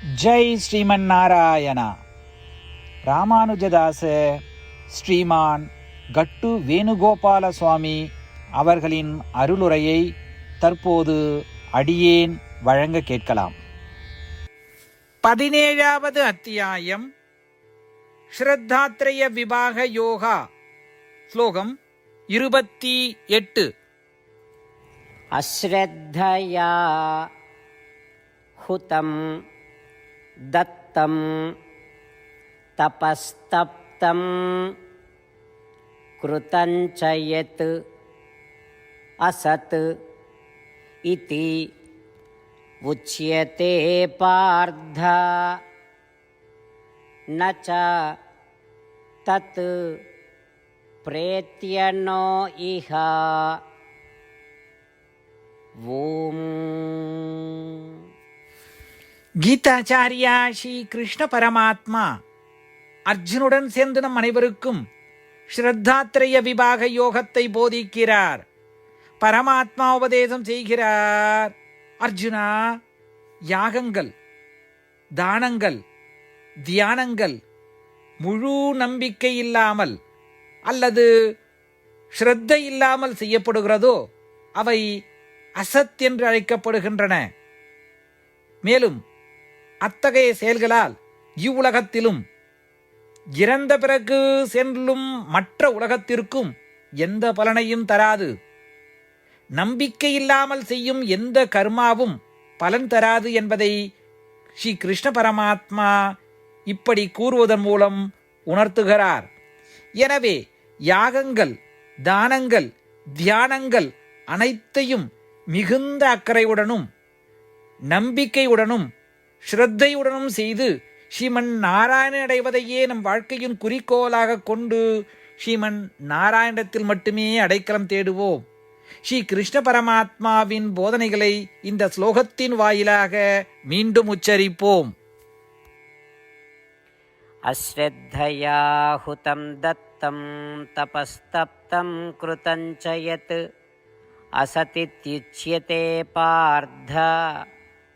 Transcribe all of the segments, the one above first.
ஜெய் ஸ்ரீமன் நாராயணா. ராமானுஜதாச ஸ்ரீமான் கட்டு வேணுகோபால சுவாமி அவர்களின் அருளுரையை தற்போது அடியேன் வழங்க கேட்கலாம். பதினேழாவது அத்தியாயம் ஸ்ரத்தாத்ரய விவாக யோகா ஸ்லோகம் இருபத்தி எட்டு. அஸ்ரத்தயா ஹுதம் दत्तं तपस्तप्तं कृतं च यत् असत् इति उच्यते पार्थ। न च तत् प्रेत्यनो इह। ஓம் கீதாச்சாரியா ஸ்ரீ கிருஷ்ண பரமாத்மா. அர்ஜுனுடன் சேர்ந்து நம் அனைவருக்கும் ஸ்ரத்தாத்ரய விபாக யோகத்தை போதிக்கிறார். பரமாத்மா உபதேசம் செய்கிறார். அர்ஜுனா யாகங்கள் தானங்கள் தியானங்கள் முழு நம்பிக்கை இல்லாமல் அல்லது ஸ்ரத்த இல்லாமல் செய்யப்படுகிறதோ அவை அசத் என்று அழைக்கப்படுகின்றன. மேலும் அத்தகைய செயல்களால் இவ்வுலகத்திலும் இறந்த பிறகு சென்றும் மற்ற உலகத்திற்கும் எந்த பலனையும் தராது. நம்பிக்கை இல்லாமல் செய்யும் எந்த கர்மாவும் பலன் தராது என்பதை ஸ்ரீ கிருஷ்ண பரமாத்மா இப்படி கூறுவதன் மூலம் உணர்த்துகிறார். எனவே யாகங்கள் தானங்கள் தியானங்கள் அனைத்தையும் மிகுந்த அக்கறையுடனும் நம்பிக்கையுடனும் ஸ்ரத்தையுடனும் செய்து ஸ்ரீமன் நாராயணன் அடைவதையே நம் வாழ்க்கையின் குறிக்கோளாக கொண்டு ஸ்ரீமன் நாராயணத்தில் மட்டுமே அடைக்கலம் தேடுவோம். ஸ்ரீ கிருஷ்ண பரமாத்மாவின் போதனைகளை இந்த ஸ்லோகத்தின் வாயிலாக மீண்டும் உச்சரிப்போம். அஸ்ரத்தையாஹுதம் தத்தம் தபஸ்தப்தம் கிருதஞ்சயத் அசதித்யுச்சியதே பார்த்த.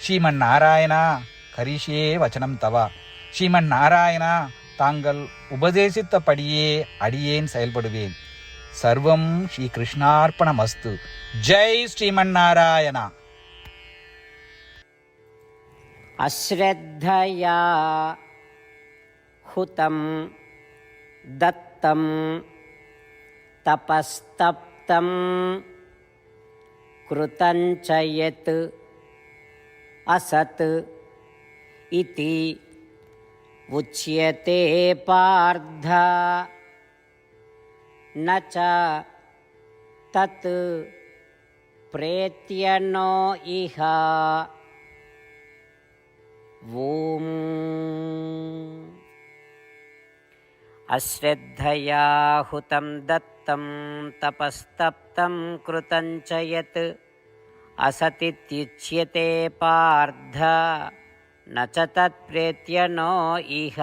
శ్రీమన్నారాయణ కరిషే వచనం తవ శ్రీమన్నారాయణ தாங்கள் உபதேசித்தபடியே அடியேன் செயல்படுவேன் சர்வம் ஸ்ரீ கிருஷ்ணார்ப்பணமஸ்து ஜெய் ஸ்ரீமன்னாராயணா அஸ்ரத்தயா ஹுதம் தத்தம் தபஸ்தப்தம் கிருதஞ்சயத் असत् इति उच्यते पार्थ। न च तत् प्रेत्यनो इह। ॐ। अश्रद्धया हुतं दत्तं तपस्तप्तं कृतं च यत् असतित्युच्यते पार्थ न च तत्प्रेत्य नो इह